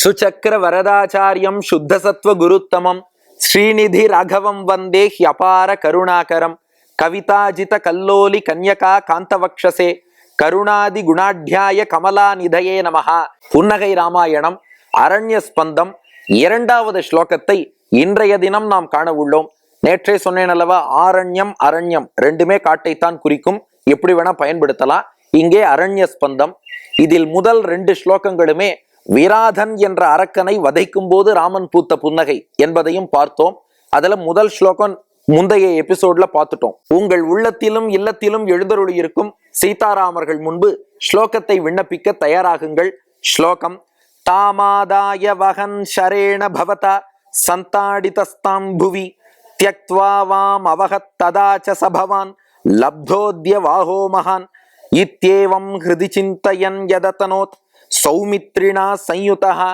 சுச்சக்கர வரதாச்சாரியம் சுத்தசத்வ குருத்தமம். ஸ்ரீநிதி ராகவம் வந்தே ஹியபார கருணாகரம். கவிதாஜித கல்லோலி கன்யகா காந்தவக்ஷசே. கருணாதி குணாட்யாய கமலா நிதயே புன்னகை ராமாயணம் அரண்ய ஸ்பந்தம் இரண்டாவது ஸ்லோகத்தை இன்றைய தினம் நாம் காண உள்ளோம். நேற்றே சொன்னேன் அல்லவா ஆரண்யம் அரண்யம் ரெண்டுமே காட்டைத்தான் குறிக்கும். எப்படி வேணா பயன்படுத்தலாம். இங்கே அரண்ய ஸ்பந்தம் இதில் முதல் ரெண்டு ஸ்லோகங்களுமே வீராதன் என்ற அரக்கனை வதைக்கும் போது ராமன் பூத்த புன்னகை என்பதையும் பார்த்தோம். அதுல முதல் ஸ்லோகம் முந்தைய எபிசோட்ல பார்த்துட்டோம். உங்கள் உள்ளத்திலும் இல்லத்திலும் எழுந்தருளி இருக்கும் சீதாராமர்கள் முன்பு ஸ்லோகத்தை விண்ணப்பிக்க தயாராகுங்கள். ஸ்லோகம் தாமாதாய வகன் ஷரேண பவதா சந்தாடிதஸ்தாம் புவி தியக்த்வா வாம் அவகத் சபவான் லப்தோத்ய வாஹோ மகான். இத்தேவம் ஹிருதி சிந்தயன் யததனோத் சௌமித்ரிணா சயுதா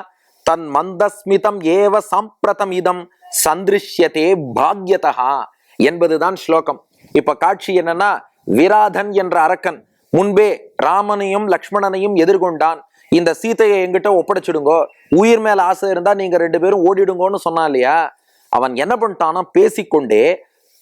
தன் மந்தஸ்மிதம் ஏவ சாம்பிரதம் இதம் சந்திருஷ்யதே பாக்யதா என்பதுதான் ஸ்லோகம். இப்ப காட்சி என்னன்னா விராதன் என்ற அரக்கன் முன்பே ராமனையும் லக்ஷ்மணனையும் எதிர்கொண்டான். இந்த சீதையை எங்கிட்ட ஒப்படைச்சிடுங்கோ. உயிர் மேல ஆசை இருந்தா நீங்க ரெண்டு பேரும் ஓடிடுங்கோன்னு சொன்னா இல்லையா? அவன் என்ன பண்ணிட்டானா பேசிக்கொண்டே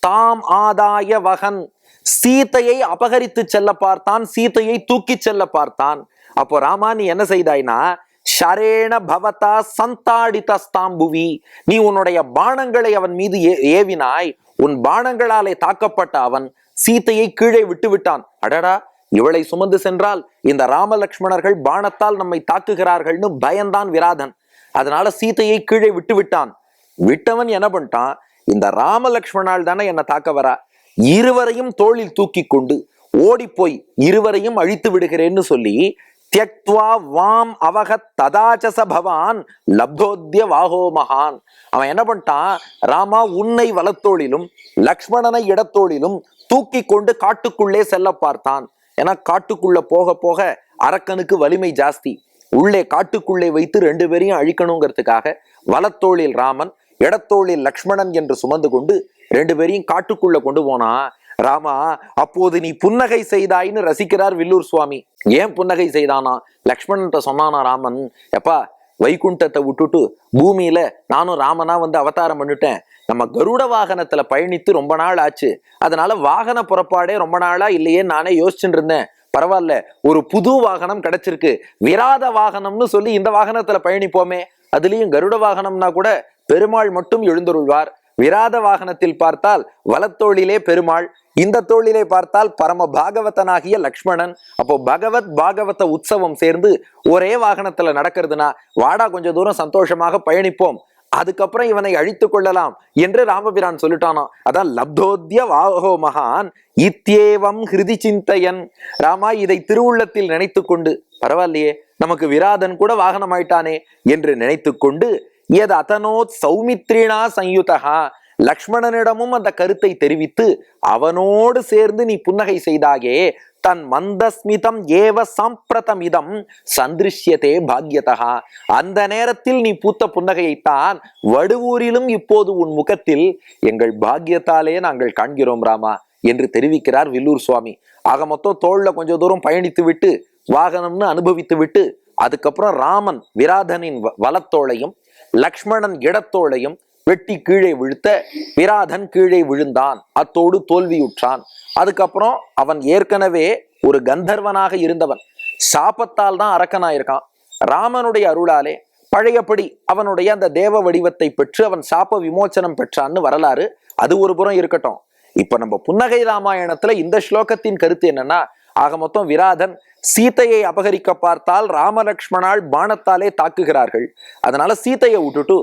தாம் ஆதாய வகன் சீதையை அபகரித்து செல்ல பார்த்தான் சீத்தையை தூக்கி செல்ல பார்த்தான் அப்போ ராமா நீ என்ன செய்தாய்னா ஷரேண பவதா சந்தாடிதஸ்தாம்புவி. நீ உன்னுடைய பானங்களை அவன் மீது ஏ- ஏவினாய். உன் பானங்களாலே தாக்கப்பட்ட அவன் சீதையை கீழே விட்டு விட்டான். அடடா இவளை சுமந்து சென்றால் இந்த ராமலக்ஷ்மணர்கள் பானத்தால் நம்மை தாக்குகிறார்கள்னு பயந்தான் விராதன். அதனால சீதையை கீழே விட்டு விட்டான். விட்டவன் என்ன பண்ணிட்டான்? இந்த ராமலக்ஷ்மணால் தானே என்னை தாக்க வரா. இருவரையும் தோளில் தூக்கி கொண்டு ஓடிப்போய் இருவரையும் அழித்து விடுகிறேன்னு சொல்லி தியக்துவா வாம் அவகத் ததாச்சச பவான் லப்தோத்திய வாகோ மகான். அவன் என்ன பண்ணிட்டான்? ராமா உன்னை வலத்தோளிலும் லக்ஷ்மணனை இடத்தோளிலும் தூக்கி கொண்டு காட்டுக்குள்ளே செல்ல பார்த்தான். ஏன்னா காட்டுக்குள்ள போக போக அரக்கனுக்கு வலிமை ஜாஸ்தி. உள்ளே காட்டுக்குள்ளே வைத்து ரெண்டு பேரையும் அழிக்கணுங்கிறதுக்காக வலத்தோளில் ராமன் இடத்தோளில் லக்ஷ்மணன் என்று சுமந்து கொண்டு ரெண்டு பேரையும் காட்டுக்குள்ள கொண்டு போனா ராமா அப்போது நீ புன்னகை செய்தாய்ன்னு ரசிக்கிறார் வில்லூர் சுவாமி. ஏன் புன்னகை செய்தானா? லக்ஷ்மணன்ட்ட சொன்னானா ராமன் எப்பா வைகுண்டத்தை விட்டுட்டு பூமியில நானும் ராமனா வந்து அவதாரம் பண்ணிட்டேன். நம்ம கருட வாகனத்துல பயணித்து ரொம்ப நாள் ஆச்சு. அதனால வாகன புறப்பாடே ரொம்ப நாளா இல்லையே நானே யோசிச்சுட்டு இருந்தேன். பரவாயில்ல ஒரு புது வாகனம் கிடைச்சிருக்கு. விராத வாகனம்னு சொல்லி இந்த வாகனத்துல பயணிப்போமே. அதுலயும் கருட வாகனம்னா கூட பெருமாள் மட்டும் எழுந்தருள்வார். விராத வாகனத்தில் பார்த்தால் வலத்தோளிலே பெருமாள் இந்த தோளிலே பார்த்தால் பரம பாகவதனாகிய லக்ஷ்மணன். அப்போ பகவத் பாகவத உற்சவம் சேர்ந்து ஒரே வாகனத்துல நடக்கிறதுனா வாடா கொஞ்ச தூரம் சந்தோஷமாக பயணிப்போம். அதுக்கப்புறம் இவனை அழித்து கொள்ளலாம் என்று ராமபிரான் சொல்லிட்டானோ அதான் லப்தோத்ய வாகோ மகான் இத்தியேவம் ஹிருதி சிந்தையன். ராமா இதை திருவுள்ளத்தில் நினைத்து கொண்டு பரவாயில்லையே நமக்கு விராதன் கூட வாகனம் ஆயிட்டானே என்று நினைத்து கொண்டு எது அதனோத் சௌமித்ரினா சயுதகா லக்ஷ்மணனிடமும் அந்த கருத்தை தெரிவித்து அவனோடு சேர்ந்து நீ புன்னகை செய்தாயே தன் மந்தஸ்மிதம் ஏவ சாம்பிரதமிதம் சந்திருஷ்யதே பாக்யதா அந்த நேரத்தில் நீ பூத்த புன்னகையைத்தான் வடுவூரிலும் இப்போது உன் முகத்தில் எங்கள் பாக்யத்தாலே நாங்கள் காண்கிறோம் ராமா என்று தெரிவிக்கிறார் வில்லூர் சுவாமி. ஆக மொத்தம் தோல்ல கொஞ்ச தூரம் பயணித்து விட்டு வாகனம்னு அனுபவித்து விட்டு அதுக்கப்புறம் ராமன் விராதனின் வ- வலத்தோளையும் லக்ஷ்மணன் இடத்தோளையும் வெட்டி கீழே விழுத்த விராதன் கீழே விழுந்தான். அத்தோடு தோல்வியுற்றான். அதுக்கப்புறம் அவன் ஏற்கனவே ஒரு கந்தர்வனாக இருந்தவன். சாபத்தால் தான் அரக்கனாயிருக்கான். ராமனுடைய அருளாலே பழையபடி அவனுடைய அந்த தேவ வடிவத்தை பெற்று அவன் சாப விமோச்சனம் பெற்றான்னு வரலாறு. அது ஒரு புறம் இருக்கட்டும். இப்ப நம்ம புன்னகை ராமாயணத்துல இந்த ஸ்லோகத்தின் கருத்து என்னன்னா ஆக மொத்தம் விராதன் சீதையை அபகரிக்க பார்த்தால் ராமலக்ஷ்மணால் பானத்தாலே தாக்குகிறார்கள். அதனால சீதையை விட்டுட்டு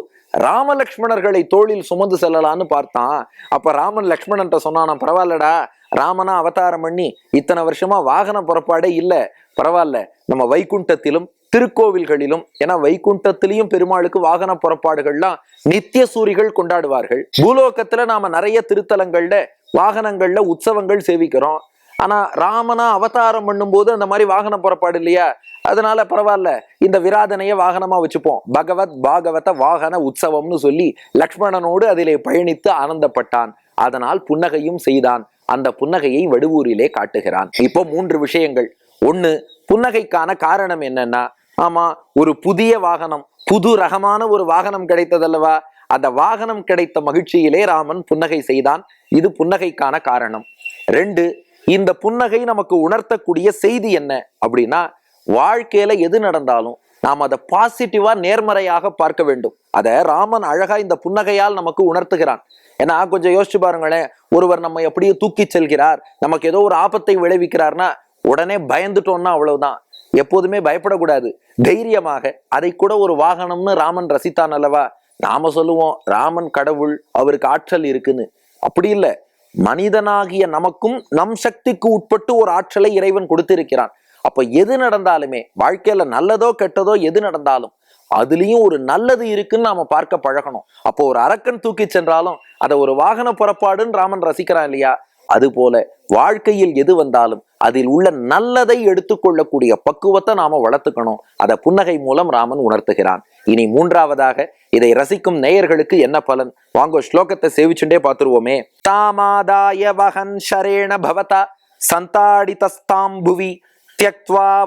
ராமலக்ஷ்மணர்களை தோளில் சுமந்து செல்லலான்னு பார்த்தான். அப்ப ராமன் லக்ஷ்மணன்ட்ட சொன்னானாம் பரவாயில்லடா ராமனா அவதாரம் பண்ணி இத்தனை வருஷமா வாகன புறப்பாடே இல்ல. பரவாயில்ல நம்ம வைகுண்டத்திலும் திருக்கோவில்களிலும் ஏன்னா வைகுண்டத்திலையும் பெருமாளுக்கு வாகன புறப்பாடுகள்லாம் நித்திய சூரிகள் கொண்டாடுவார்கள். பூலோகத்துல நாம நிறைய திருத்தலங்கள்ல வாகனங்கள்ல உற்சவங்கள் சேவிக்கிறோம். ஆனால் ராமனா அவதாரம் பண்ணும்போது அந்த மாதிரி வாகன புறப்பாடு இல்லையா? அதனால பரவாயில்ல. இந்த விராதனையை வாகனமாக வச்சுப்போம். பகவத் பாகவத வாகன உற்சவம்னு சொல்லி லக்ஷ்மணனோடு அதிலே பயணித்து ஆனந்தப்பட்டான். அதனால் புன்னகையும் செய்தான். அந்த புன்னகையை வடுவூரிலே காட்டுகிறான். இப்போ மூன்று விஷயங்கள். ஒன்று புன்னகைக்கான காரணம் என்னன்னா ஆமா ஒரு புதிய வாகனம் புது ரகமான ஒரு வாகனம் கிடைத்ததல்லவா? அந்த வாகனம் கிடைத்த மகிழ்ச்சியிலே ராமன் புன்னகை செய்தான். இது புன்னகைக்கான காரணம். ரெண்டு இந்த புன்னகை நமக்கு உணர்த்தக்கூடிய செய்தி என்ன அப்படின்னா வாழ்க்கையில எது நடந்தாலும் நாம் அதை பாசிட்டிவா நேர்மறையாக பார்க்க வேண்டும். அதை ராமன் அழகா இந்த புன்னகையால் நமக்கு உணர்த்துகிறான். ஏன்னா கொஞ்சம் யோசிச்சு பாருங்களேன். ஒருவர் நம்ம எப்படியோ தூக்கி செல்கிறார். நமக்கு ஏதோ ஒரு ஆபத்தை விளைவிக்கிறார்னா உடனே பயந்துட்டோம்னா அவ்வளவுதான். எப்போதுமே பயப்படக்கூடாது. தைரியமாக அதை கூட ஒரு வாகனம்னு ராமன் ரசித்தான் அல்லவா? நாம சொல்லுவோம் ராமன் கடவுள் அவருக்கு ஆற்றல் இருக்குன்னு. அப்படி இல்லை. மனிதனாகிய நமக்கும் நம் சக்திக்கு உட்பட்டு ஒரு ஆற்றலை இறைவன் கொடுத்திருக்கிறான். அப்ப எது நடந்தாலுமே வாழ்க்கையில நல்லதோ கெட்டதோ எது நடந்தாலும் அதுலயும் ஒரு நல்லது இருக்குன்னு நாம பார்க்க பழகணும். அப்போ ஒரு அரக்கன் தூக்கி சென்றாலும் அதை ஒரு வாகன புறப்பாடுன்னு ராமன் ரசிக்கிறான் இல்லையா? அதுபோல வாழ்க்கையில் எது வந்தாலும் அதில் உள்ள நல்லதை எடுத்துக்கொள்ளக்கூடிய பக்குவத்தை நாம வளர்த்துக்கணும். அதை புன்னகை மூலம் ராமன் உணர்த்துகிறான். இனி மூன்றாவதாக இதை ரசிக்கும் நேயர்களுக்கு என்ன பலன்? வாங்கோ ஸ்லோகத்தை சேவிச்சுட்டே பார்த்துருவோமே. தாமாதாய வகன் ஷரேண பவதா சந்தாடிதஸ்தாம் புவி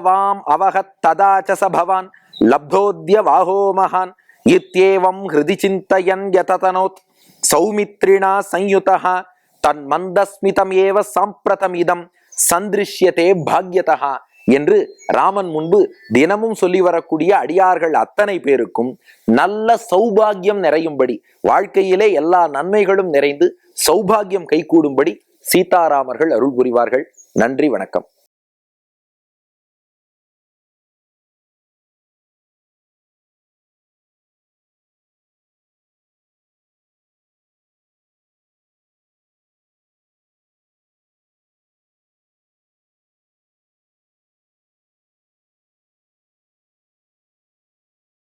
வாம் அவகத் ததாச்ச சபவான் பவான் லப்தோத்ய வாகோ மகான் இத்தியேவம் ஹிருதி சிந்தயன் யததனோத் சௌமித்ரிணா தன் மந்தஸ்மிதம் ஏவ சாம்பிரதமிதம் சந்திருஷ்யதே பாக்யதா என்று ராமன் முன்பு தினமும் சொல்லி வரக்கூடிய அடியார்கள் அத்தனை பேருக்கும் நல்ல சௌபாகியம் நிறையும்படி வாழ்க்கையிலே எல்லா நன்மைகளும் நிறைந்து சௌபாகியம் கைகூடும்படி சீதாராமர்கள் அருள் புரிவார்கள். நன்றி வணக்கம்.